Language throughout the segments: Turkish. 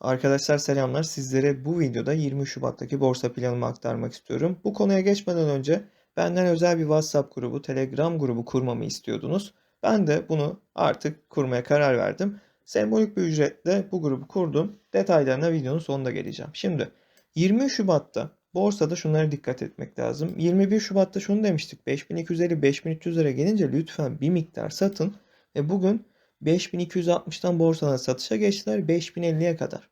Arkadaşlar selamlar. Sizlere bu videoda 20 Şubat'taki borsa planımı aktarmak istiyorum. Bu konuya geçmeden önce benden özel bir WhatsApp grubu, Telegram grubu kurmamı istiyordunuz. Ben de bunu artık kurmaya karar verdim. Sembolik bir ücretle bu grubu kurdum. Detaylarına videonun sonunda geleceğim. Şimdi 20 Şubat'ta borsada şunlara dikkat etmek lazım. 21 Şubat'ta şunu demiştik. 5250-5300 lira gelince lütfen bir miktar satın. Ve bugün 5260'tan borsadan satışa geçtiler 5050'ye kadar.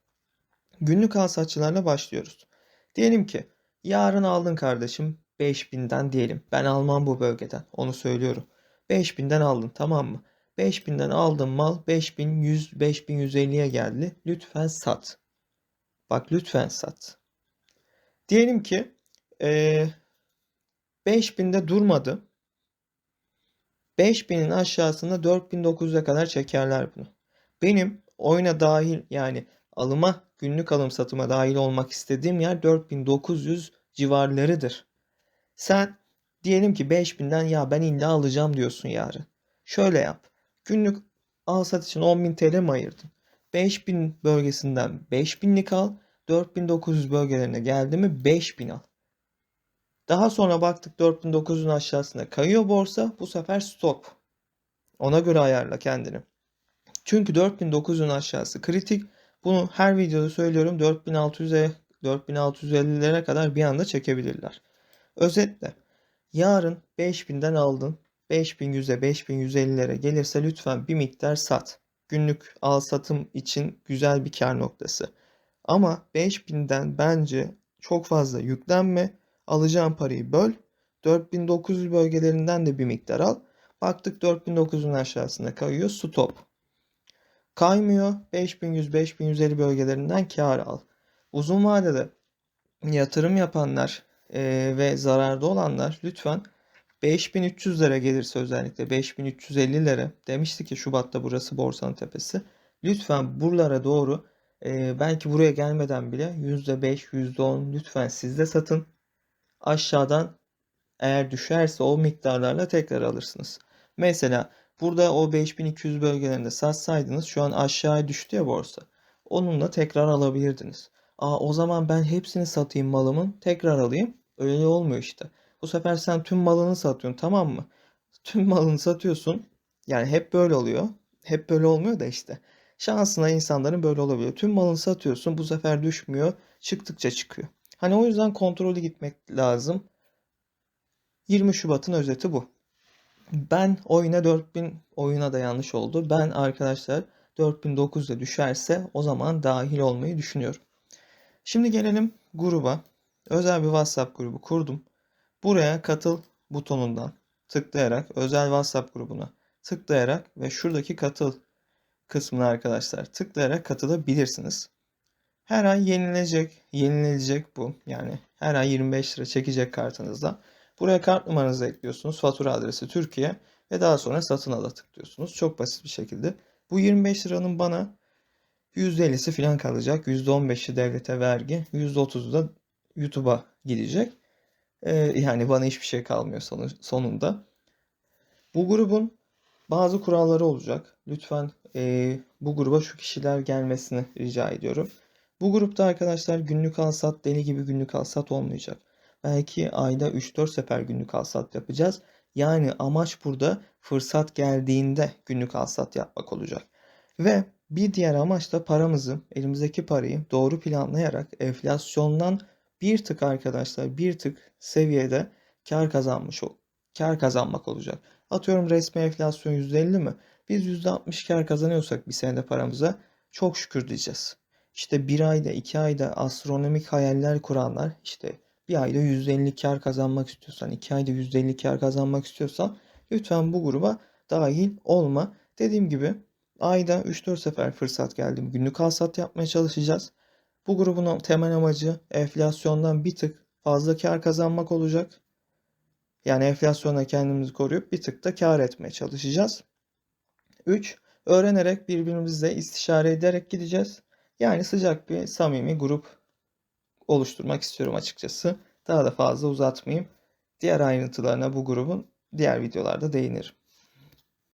Günlük al satçılarla başlıyoruz. Diyelim ki yarın aldın kardeşim 5000'den diyelim. Ben almam bu bölgeden. Onu söylüyorum. 5000'den aldın tamam mı? 5000'den aldın mal 5100 5150'ye geldi. Lütfen sat. Bak lütfen sat. Diyelim ki eee 5000'de durmadı. 5000'in aşağısında 4900'e kadar çekerler bunu. Benim oyuna dahil yani alıma günlük alım satıma dahil olmak istediğim yer 4900 civarlarıdır. Sen diyelim ki 5000'den ya ben illa alacağım diyorsun yarın. Şöyle yap. Günlük al sat için 10.000 TL mi ayırdın? 5000 bölgesinden 5000'lik al. 4900 bölgelerine geldi mi 5000 al. Daha sonra baktık 4900'ün aşağısına kayıyor borsa. Bu sefer stop. Ona göre ayarla kendini. Çünkü 4900'ün aşağısı kritik. Bunu her videoda söylüyorum. 4600'e 4650'lere kadar bir anda çekebilirler. Özetle yarın 5000'den aldın. 5100'e 5150'lere gelirse lütfen bir miktar sat. Günlük al satım için güzel bir kar noktası. Ama 5000'den bence çok fazla yüklenme. Alacağın parayı böl. 4900 bölgelerinden de bir miktar al. Baktık 4900'ün aşağısına kayıyor. Stop. Kaymıyor. 5100-5150 bölgelerinden kar al. Uzun vadede yatırım yapanlar e, ve zararda olanlar lütfen 5300'lere gelirse özellikle 5350'lere demişti ki Şubat'ta burası borsanın tepesi. Lütfen buralara doğru e, belki buraya gelmeden bile %5, %10 lütfen siz de satın. Aşağıdan eğer düşerse o miktarlarla tekrar alırsınız. Mesela burada o 5200 bölgelerinde satsaydınız şu an aşağıya düştü ya borsa. Onunla tekrar alabilirdiniz. Aa, o zaman ben hepsini satayım malımın tekrar alayım. Öyle olmuyor işte. Bu sefer sen tüm malını satıyorsun tamam mı? Tüm malını satıyorsun. Yani hep böyle oluyor. Hep böyle olmuyor da işte. Şansına insanların böyle olabiliyor. Tüm malını satıyorsun bu sefer düşmüyor. Çıktıkça çıkıyor. Hani o yüzden kontrollü gitmek lazım. 20 Şubat'ın özeti bu. Ben oyuna 4000 oyuna da yanlış oldu. Ben arkadaşlar 4900'e düşerse o zaman dahil olmayı düşünüyorum. Şimdi gelelim gruba. Özel bir WhatsApp grubu kurdum. Buraya katıl butonundan tıklayarak özel WhatsApp grubuna tıklayarak ve şuradaki katıl kısmına arkadaşlar tıklayarak katılabilirsiniz. Her ay yenilecek, yenilecek bu. Yani her ay 25 lira çekecek kartınızda. Buraya kart numaranızı ekliyorsunuz. Fatura adresi Türkiye ve daha sonra satın ala tıklıyorsunuz. Çok basit bir şekilde. Bu 25 liranın bana %50'si falan kalacak. %15'i devlete vergi, %30'u da YouTube'a gidecek. Ee, yani bana hiçbir şey kalmıyor sonu, sonunda. Bu grubun bazı kuralları olacak. Lütfen e, bu gruba şu kişiler gelmesini rica ediyorum. Bu grupta arkadaşlar günlük alsat deli gibi günlük alsat olmayacak. Belki ayda 3-4 sefer günlük alsat yapacağız. Yani amaç burada fırsat geldiğinde günlük alsat yapmak olacak. Ve bir diğer amaç da paramızı, elimizdeki parayı doğru planlayarak enflasyondan bir tık arkadaşlar bir tık seviyede kar kazanmış ol kar kazanmak olacak. Atıyorum resmi enflasyon %50 mi? Biz %60 kar kazanıyorsak bir senede paramıza çok şükür diyeceğiz. İşte bir ayda iki ayda astronomik hayaller kuranlar işte bir ayda %50 kar kazanmak istiyorsan iki ayda %50 kar kazanmak istiyorsan lütfen bu gruba dahil olma. Dediğim gibi ayda 3-4 sefer fırsat geldi. Günlük alsat yapmaya çalışacağız. Bu grubun temel amacı enflasyondan bir tık fazla kar kazanmak olacak. Yani enflasyona kendimizi koruyup bir tık da kar etmeye çalışacağız. 3. Öğrenerek birbirimizle istişare ederek gideceğiz. Yani sıcak bir samimi grup oluşturmak istiyorum açıkçası. Daha da fazla uzatmayayım. Diğer ayrıntılarına bu grubun diğer videolarda değinirim.